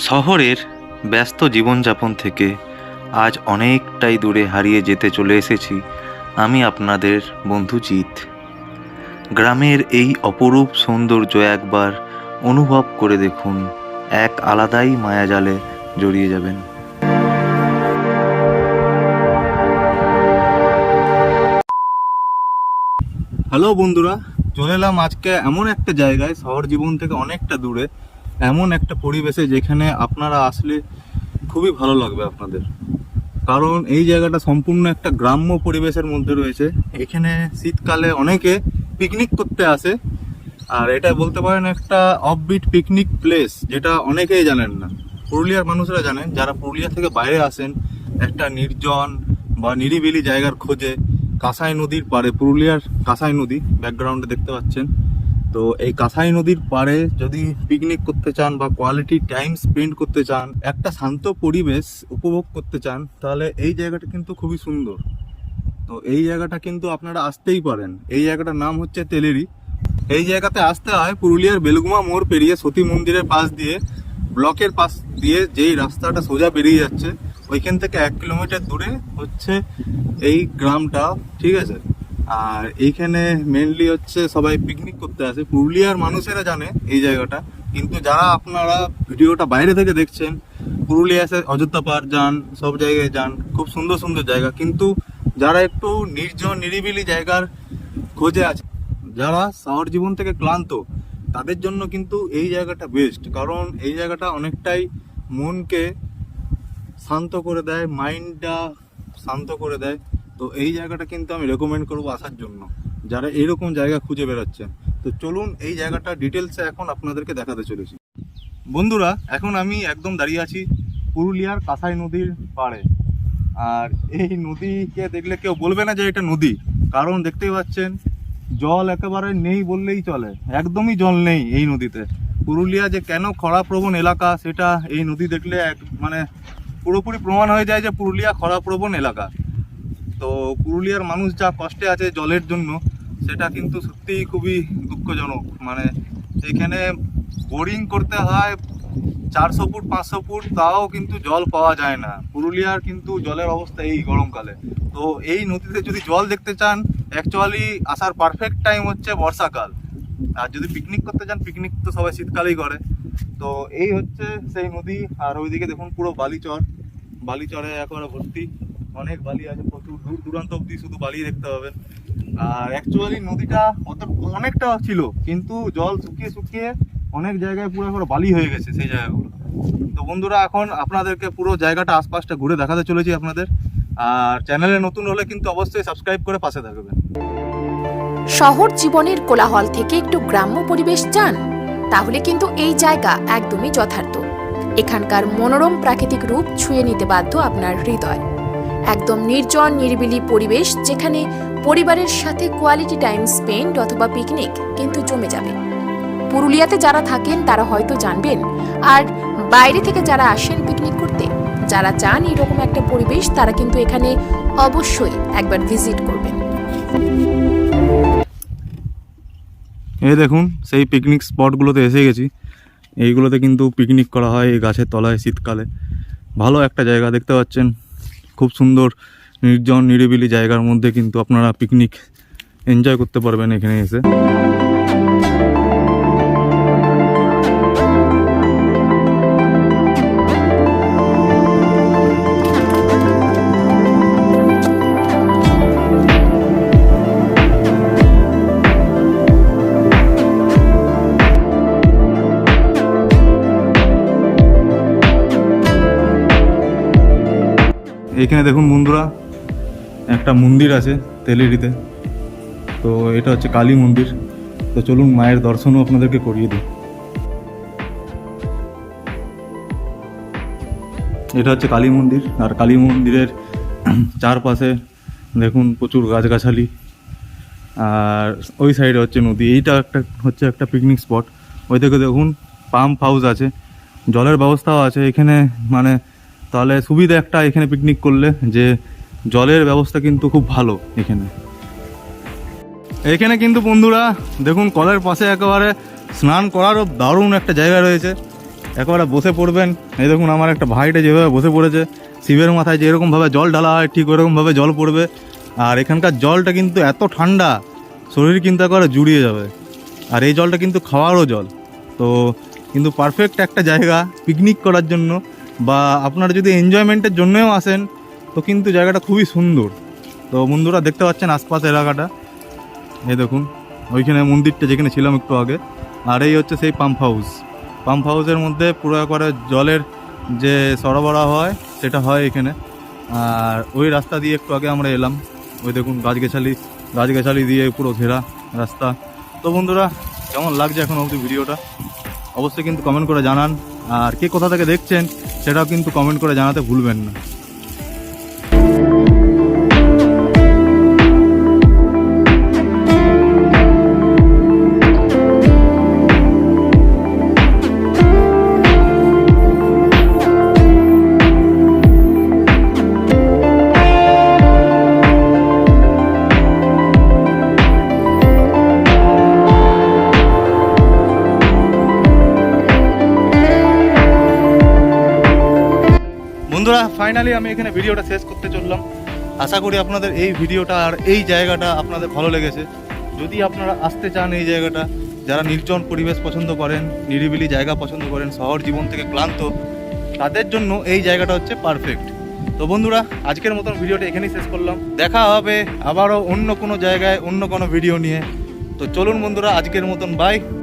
শহরের ব্যস্ত জীবনযাপন থেকে আজ অনেকটাই দূরে হারিয়ে যেতে চলে এসেছি আমি আপনাদের বন্ধু জিৎ। গ্রামের এই অপরূপ সৌন্দর্য একবার অনুভব করে দেখুন, এক আলাদাই মায়াজালে জড়িয়ে যাবেন। হ্যালো বন্ধুরা, চলে এলাম আজকে এমন একটা জায়গায়, শহর জীবন থেকে অনেকটা দূরে। এমন একটা পরিবেশে যেখানে আপনারা আসলে খুবই ভালো লাগবে আপনাদের। কারণ এই জায়গাটা সম্পূর্ণ একটা গ্রাম্য পরিবেশের মধ্যে রয়েছে। এখানে শীতকালে অনেকে পিকনিক করতে আসে। আর এটা বলতে পারেন একটা অফবিট পিকনিক প্লেস যেটা অনেকেই জানেন না। পুরুলিয়ার মানুষরা জানেন, যারা পুরুলিয়া থেকে বাইরে আসেন, একটা নির্জন বা নিরিবিলি জায়গার খোঁজে কাঁসাই নদীর পারে পুরুলিয়ার কাঁসাই নদী ব্যাকগ্রাউন্ডে দেখতে পাচ্ছেন। তো এই কাঁসাই নদীর পাড়ে যদি পিকনিক করতে চান বা কোয়ালিটি টাইম স্পেন্ড করতে চান, একটা শান্ত পরিবেশ উপভোগ করতে চান, তাহলে এই জায়গাটা কিন্তু খুবই সুন্দর। তো এই জায়গাটা কিন্তু আপনারা আসতেই পারেন। এই জায়গাটার নাম হচ্ছে তেলেরি। এই জায়গাতে আসতে হয় পুরুলিয়ার বেলগুমা মোড় পেরিয়ে সতী মন্দিরের পাশ দিয়ে। ব্লকের পাশ দিয়ে যেই রাস্তাটা সোজা বেরিয়ে যাচ্ছে, ওইখান থেকে এক কিলোমিটার দূরে হচ্ছে এই গ্রামটা, ঠিক আছে? আর এইখানে মেনলি হচ্ছে সবাই পিকনিক করতে আসে। পুরুলিয়ার মানুষেরা জানে এই জায়গাটা। কিন্তু যারা আপনারা ভিডিওটা বাইরে থেকে দেখছেন, পুরুলিয়া এসে অযোধ্যা পাহাড় যান, সব জায়গায় যান, খুব সুন্দর সুন্দর জায়গা। কিন্তু যারা একটু নির্জন, নিরিবিলি জায়গার খোঁজে আছে, যারা শহর জীবন থেকে ক্লান্ত, তাদের জন্য কিন্তু এই জায়গাটা বেস্ট কারণ এই জায়গাটা অনেকটাই মনকে শান্ত করে দেয় মাইন্ডটা শান্ত করে দেয়। তো এই জায়গাটা কিন্তু আমি রেকমেন্ড করব আসার জন্য। যারা এইরকম জায়গা খুঁজে বেরোচ্ছেন তো চলুন এই জায়গাটা ডিটেলসে এখন আপনাদেরকে দেখাতে চলেছি। বন্ধুরা, এখন আমি একদম দাঁড়িয়ে আছি পুরুলিয়ার কাঁসাই নদীর পাড়ে। আর এই নদীকে দেখলে কেউ বলবে না যে এটা নদী, কারণ দেখতেই পাচ্ছেন, জল একেবারে নেই বললেই চলে, একদমই জল নেই এই নদীতে। পুরুলিয়া যে কেন খরাপ্রবণ এলাকা, সেটা এই নদী দেখলে এক মানে পুরোপুরি প্রমাণ হয়ে যায় যে পুরুলিয়া খরাপ্রবণ এলাকা। তো পুরুলিয়ার মানুষ যা কষ্টে আছে জলের জন্য, সেটা কিন্তু সত্যিই খুবই দুঃখজনক। মানে এখানে বোরিং করতে হয় চারশো ফুট, পাঁচশো ফুট, তাও কিন্তু জল পাওয়া যায় না। পুরুলিয়ার কিন্তু জলের অবস্থা এই গরমকালে। তো এই নদীতে যদি জল দেখতে চান অ্যাকচুয়ালি আসার পারফেক্ট টাইম হচ্ছে বর্ষাকাল। আর যদি পিকনিক করতে চান পিকনিক তো সবাই শীতকালেই করে। তো এই হচ্ছে সেই নদী। আর ওইদিকে দেখুন পুরো বালিচর। বালিচরে একেবারে ভর্তি। অনেক বালি আছে, প্রচুর দূর দূরান্ত অব্দি শুধু বালি দেখতে পাবেন। আর অ্যাকচুয়ালি নদীটা অত অনেকটা ছিল, কিন্তু জল শুকিয়ে শুকিয়ে অনেক জায়গায় পুরো একেবারে বালি হয়ে গেছে সেই জায়গাগুলো। তো বন্ধুরা, এখন আপনাদেরকে পুরো জায়গাটা আশপাশটা ঘুরে দেখাতে চলেছি আপনাদের। আর চ্যানেলে নতুন হলে কিন্তু অবশ্যই সাবস্ক্রাইব করে পাশে থাকবেন। শহর জীবনের কোলাহল থেকে একটু গ্রাম্য পরিবেশ চান? তাহলে কিন্তু এই জায়গা একদমই যথার্থ। এখানকার মনোরম প্রাকৃতিক রূপ ছুঁয়ে নিতে বাধ্য আপনার হৃদয়। একদম নির্জন, নিরিবিলি পরিবেশ যেখানে পরিবারের সাথে কোয়ালিটি টাইম স্পেন্ড অথবা পিকনিক কিন্তু জমে যাবে। পুরুলিয়াতে যারা থাকেন, তারা হয়তো জানবেন, আর বাইরে থেকে যারা আসেন পিকনিক করতে, যারা চান এরকম একটা পরিবেশ, তারা কিন্তু এখানে অবশ্যই একবার ভিজিট করবেন। এই দেখুন, সেই পিকনিক স্পটগুলোতে এসে গেছি। এইগুলোতে কিন্তু পিকনিক করা হয়, এই গাছের তলায় শীতকালে। ভালো একটা জায়গা দেখতে পাচ্ছেন। খুব সুন্দর নির্জন নিরিবিলি জায়গার মধ্যে কিন্তু আপনারা পিকনিক এনজয় করতে পারবেন এখানে এসে। এখানে দেখুন বন্ধুরা, একটা মন্দির আছে তেলেরিতে। তো এটা হচ্ছে কালী মন্দির। তো চলুন মায়ের দর্শনও আপনাদেরকে করিয়ে দিই। এটা হচ্ছে কালী মন্দির, আর কালী মন্দিরের চারপাশে দেখুন প্রচুর গাছগাছালি। আর ওই সাইডে হচ্ছে নদী, এইটা একটা হচ্ছে একটা পিকনিক স্পট ওই থেকে দেখুন পাম্প হাউস আছে, জলের ব্যবস্থাও আছে। এখানে মানে তাহলে সুবিধা একটা এখানে পিকনিক করলে যে জলের ব্যবস্থা কিন্তু খুব ভালো এখানে। এখানে কিন্তু বন্ধুরা, দেখুন কলের পাশে একেবারে স্নান করারও দারুণ একটা জায়গা রয়েছে। একেবারে বসে পড়বেন। এই দেখুন আমার একটা ভাইটা যেভাবে বসে পড়েছে, শিবের মাথায় যেরকমভাবে জল ঢালা হয়, ঠিক ওরকমভাবে জল পড়বে। আর এখানকার জলটা কিন্তু এত ঠান্ডা, শরীর কিন্তু একেবারে জুড়িয়ে যাবে। আর এই জলটা কিন্তু খাওয়ারও জল। তো কিন্তু পারফেক্ট একটা জায়গা পিকনিক করার জন্য। বা আপনারা যদি এনজয়মেন্টের জন্যও আসেন, তো কিন্তু জায়গাটা খুবই সুন্দর। তো বন্ধুরা দেখতে পাচ্ছেন আশপাশ এলাকাটা। এই দেখুন, ওইখানে মন্দিরটা যেখানে ছিলাম একটু আগে। আর এই হচ্ছে সেই পাম্প হাউস পাম্প হাউসের মধ্যে পুরো একবারে জলের যে সরবরাহ হয়, সেটা হয় এখানে। আর ওই রাস্তা দিয়ে একটু আগে আমরা এলাম। ওই দেখুন গাছগাছালি গাছগাছালি দিয়ে পুরো ঘেরা রাস্তা। তো বন্ধুরা, কেমন লাগছে এখন অবধি ভিডিওটা? অবশ্যই কিন্তু কমেন্ট করে জানান। আর কে কোথা থেকে দেখছেন সেটাও কিন্তু কমেন্ট করে জানাতে ভুলবেন না। বন্ধুরা ফাইনালি আমি এখানে ভিডিওটা শেষ করতে চললাম। আশা করি আপনাদের এই ভিডিওটা আর এই জায়গাটা আপনাদের ভালো লেগেছে। যদি আপনারা আসতে চান এই জায়গাটা, যারা নির্জন পরিবেশ পছন্দ করেন, নিরিবিলি জায়গা পছন্দ করেন, শহর জীবন থেকে ক্লান্ত, তাদের জন্য এই জায়গাটা হচ্ছে পারফেক্ট তো বন্ধুরা, আজকের মতন ভিডিওটা এখানেই শেষ করলাম। দেখা হবে আবারও অন্য কোনো জায়গায়, অন্য কোনো ভিডিও নিয়ে। তো চলুন বন্ধুরা, আজকের মতন বাই